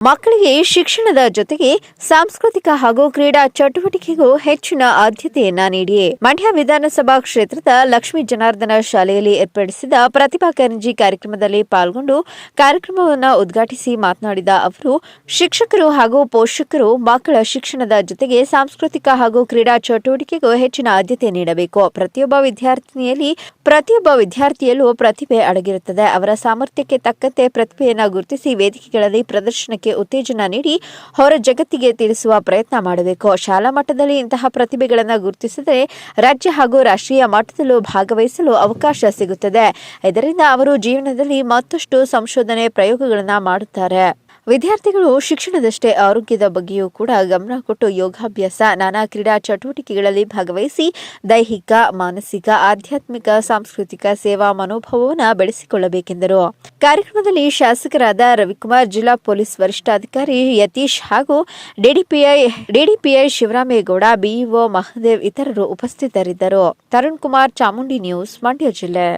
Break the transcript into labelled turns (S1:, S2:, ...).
S1: ಮಕ್ಕಳಿಗೆ ಶಿಕ್ಷಣದ ಜೊತೆಗೆ ಸಾಂಸ್ಕೃತಿಕ ಹಾಗೂ ಕ್ರೀಡಾ ಚಟುವಟಿಕೆಗೂ ಹೆಚ್ಚಿನ ಆದ್ಯತೆಯನ್ನ ನೀಡಿಯೇ ಮಂಡ್ಯ ವಿಧಾನಸಭಾ ಕ್ಷೇತ್ರದ ಲಕ್ಷ್ಮೀ ಜನಾರ್ದನ ಶಾಲೆಯಲ್ಲಿ ಏರ್ಪಡಿಸಿದ ಪ್ರತಿಭಾ ಕಾರಂಜಿ ಕಾರ್ಯಕ್ರಮದಲ್ಲಿ ಪಾಲ್ಗೊಂಡು ಕಾರ್ಯಕ್ರಮವನ್ನು ಉದ್ಘಾಟಿಸಿ ಮಾತನಾಡಿದ ಅವರು, ಶಿಕ್ಷಕರು ಹಾಗೂ ಪೋಷಕರು ಮಕ್ಕಳ ಶಿಕ್ಷಣದ ಜೊತೆಗೆ ಸಾಂಸ್ಕೃತಿಕ ಹಾಗೂ ಕ್ರೀಡಾ ಚಟುವಟಿಕೆಗೂ ಹೆಚ್ಚಿನ ಆದ್ಯತೆ ನೀಡಬೇಕು. ಪ್ರತಿಯೊಬ್ಬ ವಿದ್ಯಾರ್ಥಿನಿಯಲ್ಲಿ ಪ್ರತಿಯೊಬ್ಬ ವಿದ್ಯಾರ್ಥಿಯಲ್ಲೂ ಪ್ರತಿಭೆ ಅಡಗಿರುತ್ತದೆ. ಅವರ ಸಾಮರ್ಥ್ಯಕ್ಕೆ ತಕ್ಕಂತೆ ಪ್ರತಿಭೆಯನ್ನು ಗುರುತಿಸಿ ವೇದಿಕೆಗಳಲ್ಲಿ ಪ್ರದರ್ಶನಕ್ಕೆ ಉತ್ತೇಜನ ನೀಡಿ ಹೊರ ಜಗತ್ತಿಗೆ ತಿಳಿಸುವ ಪ್ರಯತ್ನ ಮಾಡಬೇಕು. ಶಾಲಾ ಮಟ್ಟದಲ್ಲಿ ಇಂತಹ ಪ್ರತಿಭೆಗಳನ್ನು ಗುರುತಿಸಿದರೆ ರಾಜ್ಯ ಹಾಗೂ ರಾಷ್ಟ್ರೀಯ ಮಟ್ಟದಲ್ಲೂ ಭಾಗವಹಿಸಲು ಅವಕಾಶ ಸಿಗುತ್ತದೆ. ಇದರಿಂದ ಅವರು ಜೀವನದಲ್ಲಿ ಮತ್ತಷ್ಟು ಸಂಶೋಧನೆ ಪ್ರಯೋಗಗಳನ್ನು ಮಾಡುತ್ತಾರೆ. ವಿದ್ಯಾರ್ಥಿಗಳು ಶಿಕ್ಷಣದಷ್ಟೇ ಆರೋಗ್ಯದ ಬಗ್ಗೆಯೂ ಕೂಡ ಗಮನ ಕೊಟ್ಟು ಯೋಗಾಭ್ಯಾಸ, ನಾನಾ ಕ್ರೀಡಾ ಚಟುವಟಿಕೆಗಳಲ್ಲಿ ಭಾಗವಹಿಸಿ ದೈಹಿಕ, ಮಾನಸಿಕ, ಆಧ್ಯಾತ್ಮಿಕ, ಸಾಂಸ್ಕೃತಿಕ ಸೇವಾ ಮನೋಭಾವವನ್ನು ಬೆಳೆಸಿಕೊಳ್ಳಬೇಕೆಂದರು. ಕಾರ್ಯಕ್ರಮದಲ್ಲಿ ಶಾಸಕರಾದ ರವಿಕುಮಾರ್, ಜಿಲ್ಲಾ ಪೊಲೀಸ್ ವರಿಷ್ಠಾಧಿಕಾರಿ ಯತೀಶ್ ಹಾಗೂ DDPI DDPI Shivaramegowda BEO Mahadev ಇತರರು ಉಪಸ್ಥಿತರಿದ್ದರು. ತರುಣ್ ಕುಮಾರ್ ಚಾಮುಂಡಿ ನ್ಯೂಸ್, ಮಂಡ್ಯ ಜಿಲ್ಲೆ.